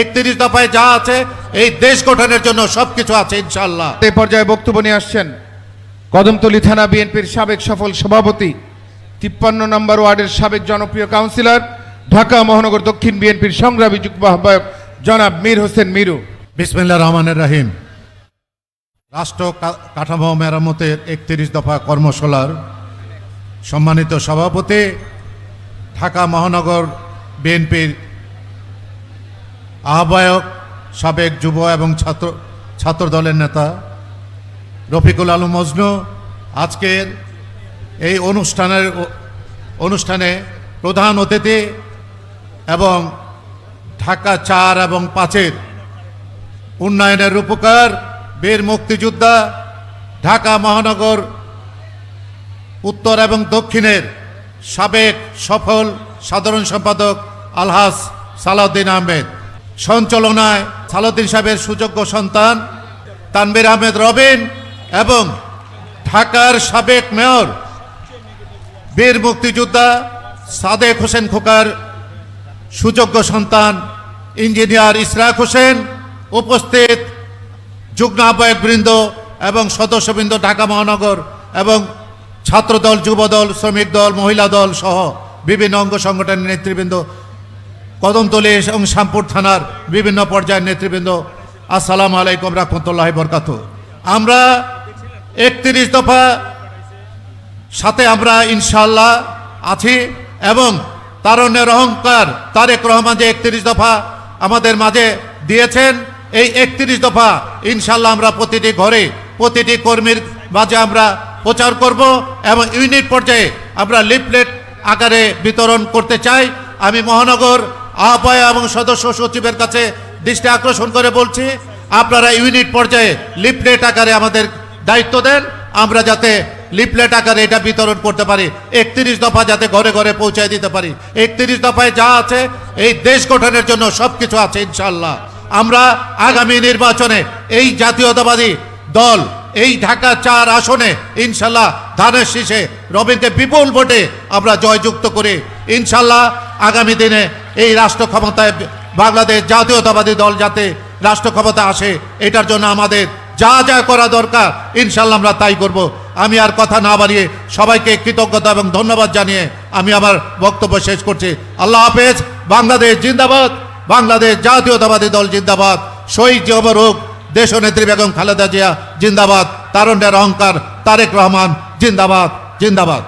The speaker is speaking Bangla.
একত্রিশ দফায় যা আছে এই দেশ গঠনের জন্য সবকিছু আছে ইনশাল্লাহ এই পর্যায়ে বক্তব্য নিয়ে আসছেন কদমতলী থানা বিএনপির সাবেক সফল সভাপতি তিপ্পান্ন নম্বর ওয়ার্ডের সাবেক জনপ্রিয় কাউন্সিলর ঢাকা মহানগর দক্ষিণ বিএনপির সংগ্রামী যুগ্ম আহ্বায়ক জনাব মীর হোসেন মিরু। বিসমিল্লা রহমানের রাহিম। রাষ্ট্র কাঠামো মেরামতের একত্রিশ দফা কর্মশালার সম্মানিত সভাপতি ঢাকা মহানগর বিএনপির আহ্বায়ক, সাবেক যুব এবং ছাত্র ছাত্র দলের নেতা রফিকুল আলম মজনু, আজকের এই অনুষ্ঠানের অনুষ্ঠানে প্রধান অতিথি এবং ঢাকা চার এবং পাঁচের উন্নয়নের রূপকার বীর মুক্তিযোদ্ধা ঢাকা মহানগর উত্তর এবং দক্ষিণের সাবেক সফল সাধারণ সম্পাদক আলহাস সালাউদ্দিন আহমেদ। সঞ্চালনায় সালাউদ্দিন সাহেবের সুযোগ্য সন্তান তানবির আহমেদ রবিন এবং ঢাকার সাবেক মেয়র বীর মুক্তিযোদ্ধা সাদেক হোসেন খোকার সুযোগ্য সন্তান ইঞ্জিনিয়ার ইসরাক হোসেন উপস্থিত যুগ্ম আহ্বায়ক বৃন্দ এবং সদস্যবৃন্দ ঢাকা মহানগর এবং ছাত্রদল, যুবদল, শ্রমিক দল, মহিলা দল সহ বিভিন্ন অঙ্গ সংগঠনের নেতৃবৃন্দ কদমতলী এবং শ্যামপুর থানার বিভিন্ন পর্যায়ের নেতৃবৃন্দ, আসসালাম আলাইকুম রহমতুল্লাহ বরকাত আমরা একত্রিশ দফা সাথে আমরা ইনশাল্লাহ আছি এবং তারণের অহংকার তারেক রহমান যে একত্রিশ দফা আমাদের মাঝে দিয়েছেন, এই একত্রিশ দফা ইনশাল্লাহ আমরা প্রতিটি ঘরে প্রতিটি কর্মীর মাঝে আমরা প্রচার করব এবং ইউনিট পর্যায়ে আমরা লিফলেট আকারে বিতরণ করতে চাই। আমি মহানগর আহ্বায়ক এবং সদস্য সচিবের কাছে দৃষ্টি আকর্ষণ করে বলছি, আপনারা ইউনিট পর্যায়ে লিফলেট আকারে আমাদের দায়িত্ব দেন। আমরা যাতে লিফলেট আকারে এটা বিতরণ করতে পারি। একত্রিশ দফা যাতে ঘরে ঘরে পৌঁছায় দিতে পারি। একত্রিশ দফায় যা আছে, এই দেশ গঠনের জন্য সব কিছু আছে ইনশাল্লাহ আমরা আগামী নির্বাচনে এই জাতীয়তাবাদী দল, এই ঢাকা চার আসনে ইনশাল্লাহ ধানের শীষে রবিনকে বিপুল ভোটে আমরা জয়যুক্ত করে। ইনশাল্লাহ আগামী দিনে এই রাষ্ট্র ক্ষমতায় বাংলাদেশ জাতীয়তাবাদী দল যাতে রাষ্ট্র ক্ষমতা আসে, এটার জন্য আমাদের যা যা করা দরকার ইনশাল্লাহ আমরা তাই করব। আমি আর কথা না বাড়িয়ে সবাইকে কৃতজ্ঞতা এবং ধন্যবাদ জানিয়ে আমি আমার বক্তব্য শেষ করছি। আল্লাহ হাফেজ, বাংলাদেশ জিন্দাবাদ, বাংলাদেশ জাতীয়তাবাদী দল জিন্দাবাদ, শহীদ জবর দেশ নেত্রী বেগম খালেদা জিয়া জিন্দাবাদ, তারণ্যের অহংকার তারেক রহমান জিন্দাবাদ জিন্দাবাদ।